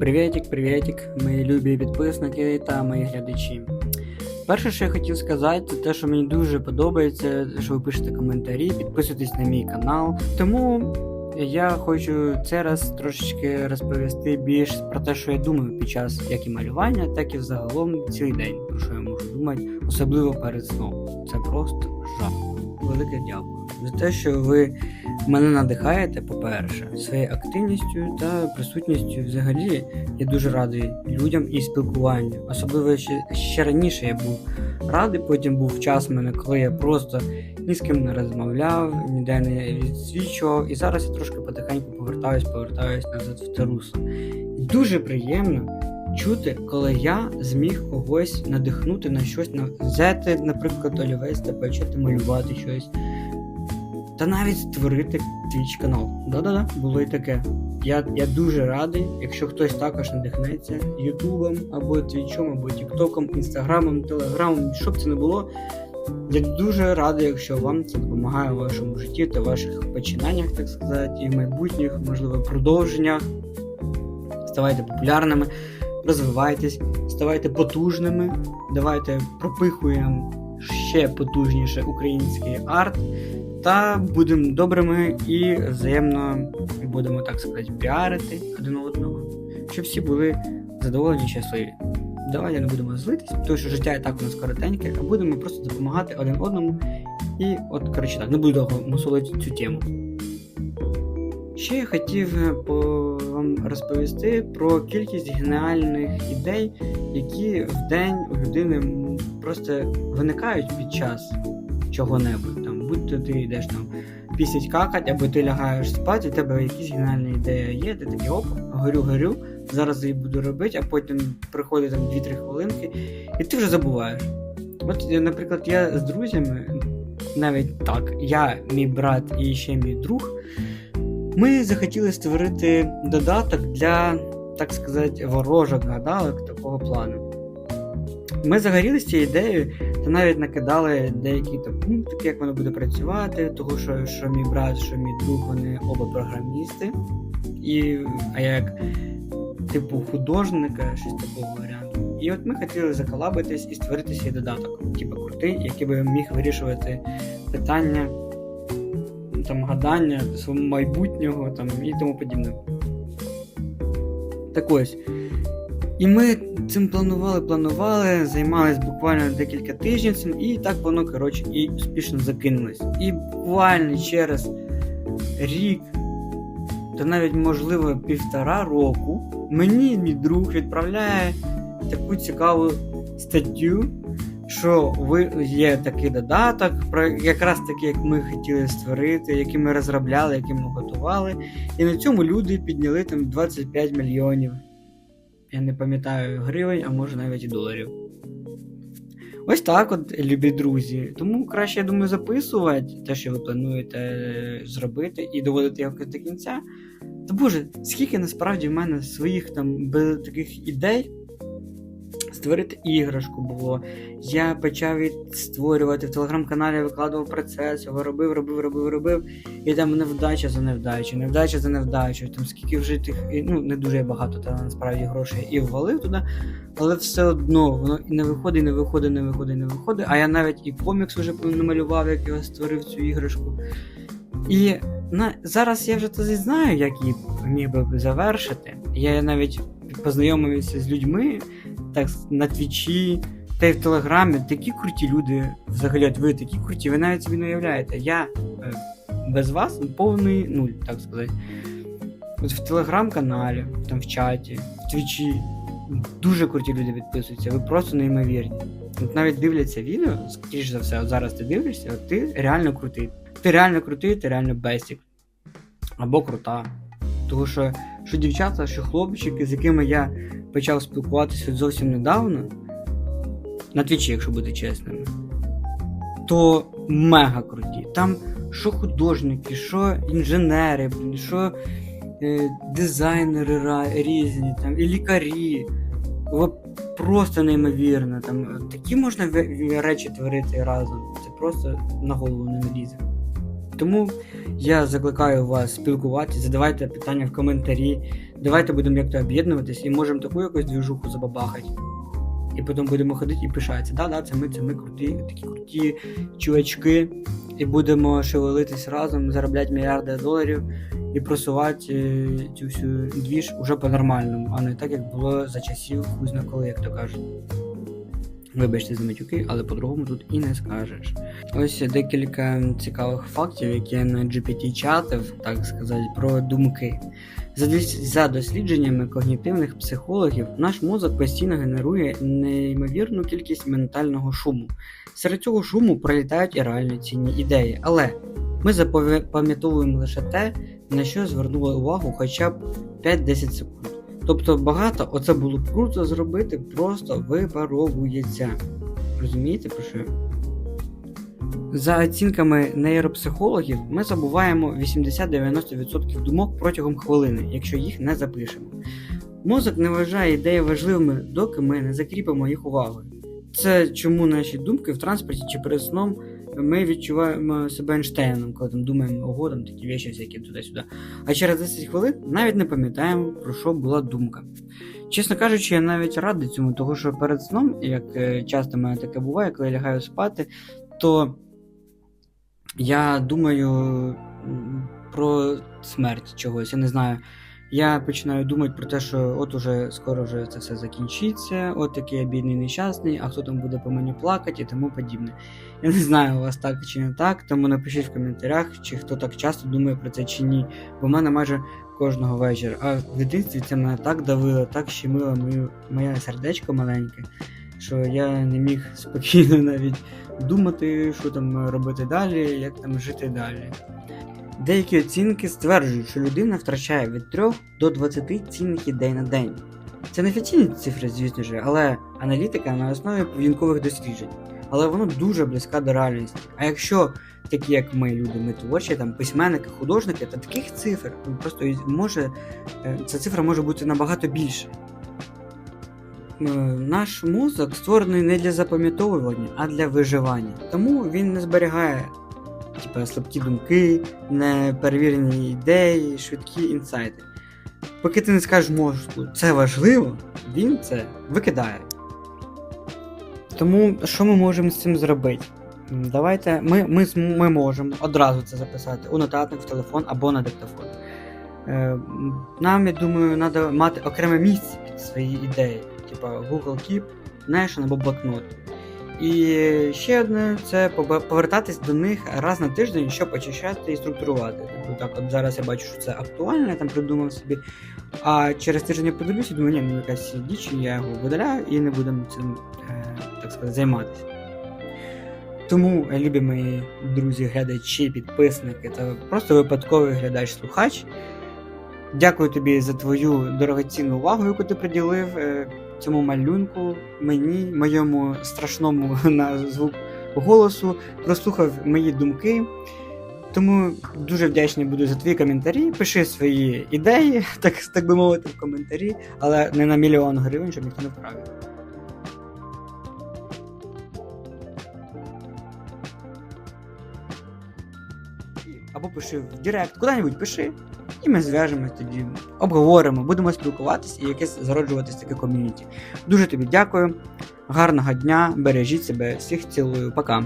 Привітик, привітик, мої любі підписники та мої глядачі. Перше, що я хотів сказати, це те, що мені дуже подобається, що ви пишете коментарі, підписуєтесь на мій канал. Тому я хочу це раз трошечки розповісти більш про те, що я думаю під час як і малювання, так і взагалом цілий день, про що я можу думати, особливо перед сном. Це просто жах. Велике дякую за те, що ви мене надихаєте, по-перше, своєю активністю та присутністю. Взагалі, я дуже радий людям і спілкуванню. Особливо ще, ще раніше я був радий, потім був час в мене, коли я просто ні з ким не розмовляв, ніде не відсвічував. І зараз я трошки потихеньку повертаюсь, повертаюсь назад в те. І дуже приємно. Чути, коли я зміг когось надихнути на щось, взяти, наприклад, олівець та почати малювати щось, та навіть створити твіч канал. Да-да-да, було і таке. Я, я дуже радий, якщо хтось також надихнеться Ютубом або Твічом, або Тіктоком, Інстаграмом, Телеграмом, що б це не було. Я дуже радий, якщо вам це допомагає у вашому житті та ваших починаннях, так сказати, і майбутніх, можливо, продовженнях. Ставайте популярними, розвивайтесь, ставайте потужними. Давайте пропихуємо ще потужніше український арт. Та будемо добрими і взаємно будемо, так сказати, піарити один одного, щоб всі були задоволені і щасливі. Давайте не будемо злитись, тому що життя і так у нас коротеньке, а будемо просто допомагати один одному. І от, коротше так, не буду довго мусолити цю тему. Ще я хотів е, вам розповісти про кількість геніальних ідей, які в день у людини просто виникають під час чого-небудь. Там, будь то ти йдеш там пісять какать, або ти лягаєш спати, у тебе якісь геніальна ідея є, ти такий оп, горю, горю, зараз її буду робити, а потім приходить там 2-3 хвилинки, і ти вже забуваєш. От, е, наприклад, я з друзями, навіть так, я, мій брат і ще мій друг, ми захотіли створити додаток для, так сказати, ворожок гадалок такого плану. Ми загорілися цією ідеєю та навіть накидали деякі там пункти, як воно буде працювати, того що, що мій брат, що мій друг, вони оба програмісти. І, а як типу художника, щось такого варіанту. І от ми хотіли заколабитись і створити свій додаток, типу крутий, який би міг вирішувати питання там, гадання свого майбутнього там, і тому подібне. Так ось. І ми цим планували, планували, займалися буквально декілька тижнів цим, і так воно, коротше, і успішно закинулось. І буквально через рік, та навіть, можливо, півтора року, мені мій друг відправляє таку цікаву статтю, що ви є такий додаток, про якраз такий, як ми хотіли створити, який ми розробляли, який ми готували. І на цьому люди підняли там 25 мільйонів. Я не пам'ятаю гривень, а може навіть і доларів. Ось так от, любі друзі. Тому краще, я думаю, записувати те, що ви плануєте е, зробити, і доводити його до кінця. Та боже, скільки насправді в мене своїх там таких ідей створити іграшку було. Я почав створювати в телеграм-каналі, викладував процес, його робив, робив, робив, робив. І там невдача за невдачею, невдача за невдачею. Там скільки вже тих, ну не дуже багато та насправді грошей і ввалив туди, але все одно воно і не виходить, не виходить, не виходить, не виходить. А я навіть і комікс вже намалював, як я створив цю іграшку. І на, зараз я вже тоді знаю, як її міг би завершити. Я навіть познайомився з людьми так на твічі та й в Телеграмі. Такі круті люди, взагалі, от ви такі круті, ви навіть собі не уявляєте. Я е, без вас повний нуль, так сказати. От в телеграм-каналі, там в чаті, в твічі. Дуже круті люди підписуються, ви просто неймовірні. От навіть дивляться відео, скоріш за все, от зараз ти дивишся, от ти реально крутий. Ти реально крутий, ти реально бестік. Або крута. Тому що, що дівчата, що хлопчики, з якими я почав спілкуватися зовсім недавно, на твічі, якщо бути чесним, то мега круті. Там що художники, що інженери, що е, дизайнери різні, там, і лікарі. Просто неймовірно. Там, такі можна речі творити разом. Це просто на голову не налізе. Тому я закликаю вас спілкуватися, задавайте питання в коментарі. Давайте будемо як-то об'єднуватись і можемо таку якусь двіжуху забабахати. І потім будемо ходити і пишатися. Да, да, це ми, це ми круті, такі круті чувачки. І будемо шевелитись разом, заробляти мільярди доларів і просувати е, цю всю двіж уже по-нормальному, а не так, як було за часів кузно коли, як то кажуть. Вибачте за матюки, але по-другому тут і не скажеш. Ось декілька цікавих фактів, які я на GPT чатив, так сказати, про думки. За, дослідженнями когнітивних психологів, наш мозок постійно генерує неймовірну кількість ментального шуму. Серед цього шуму пролітають і реально цінні ідеї, але ми запам'ятовуємо лише те, на що звернули увагу хоча б 5-10 секунд. Тобто багато, оце було круто зробити, просто випаровується. Розумієте, про що? За оцінками нейропсихологів, ми забуваємо 80-90% думок протягом хвилини, якщо їх не запишемо. Мозок не вважає ідеї важливими, доки ми не закріпимо їх увагою. Це чому наші думки в транспорті чи перед сном ми відчуваємо себе Ейнштейном, коли там думаємо, ого, там такі речі всякі туди-сюди. А через 10 хвилин навіть не пам'ятаємо, про що була думка. Чесно кажучи, я навіть радий цьому, тому що перед сном, як е, часто в мене таке буває, коли я лягаю спати, то я думаю про смерть чогось, я не знаю. Я починаю думати про те, що от уже скоро вже це все закінчиться, от такий я бідний нещасний, а хто там буде по мені плакати і тому подібне. Я не знаю, у вас так чи не так, тому напишіть в коментарях, чи хто так часто думає про це чи ні. Бо в мене майже кожного вечора. А в дитинстві це мене так давило, так щемило мою, моє сердечко маленьке, що я не міг спокійно навіть думати, що там робити далі, як там жити далі. Деякі оцінки стверджують, що людина втрачає від 3 до 20 цінних ідей на день. Це не офіційні цифри, звісно ж, але аналітика на основі поведінкових досліджень. Але воно дуже близька до реальності. А якщо такі, як ми, люди, ми творчі, там письменники, художники, то таких цифр ну, просто може е, ця цифра може бути набагато більше. Наш мозок створений не для запам'ятовування, а для виживання. Тому він не зберігає слабкі думки, неперевірені ідеї, швидкі інсайти. Поки ти не скажеш мозку, це важливо, він це викидає. Тому що ми можемо з цим зробити? Давайте ми, ми, ми можемо одразу це записати у нотатник в телефон або на диктофон. Е, Нам, я думаю, треба мати окреме місце під свої ідеї, типа Google Keep, Notion або блокнот. І ще одне це повертатись до них раз на тиждень, щоб очищати і структурувати. Тобто так, от зараз я бачу, що це актуально, я там придумав собі. А через тиждень я подивлюся думаю, ні, ну якась діч, я його видаляю і не будемо цим, е, так сказати, займатися. Тому, любі мої друзі, глядачі, підписники та просто випадковий глядач-слухач. Дякую тобі за твою дорогоцінну увагу, яку ти приділив е, цьому малюнку, мені, моєму страшному на звук голосу, прослухав мої думки. Тому дуже вдячний буду за твої коментарі. Пиши свої ідеї, так, так би мовити, в коментарі, але не на мільйон гривень, щоб ніхто не вправив. Або пиши в Директ, куди-небудь пиши, і ми зв'яжемось тоді, обговоримо, будемо спілкуватись і якесь зароджуватись таке ком'юніті. Дуже тобі дякую, гарного дня, бережіть себе, всіх цілую, пока.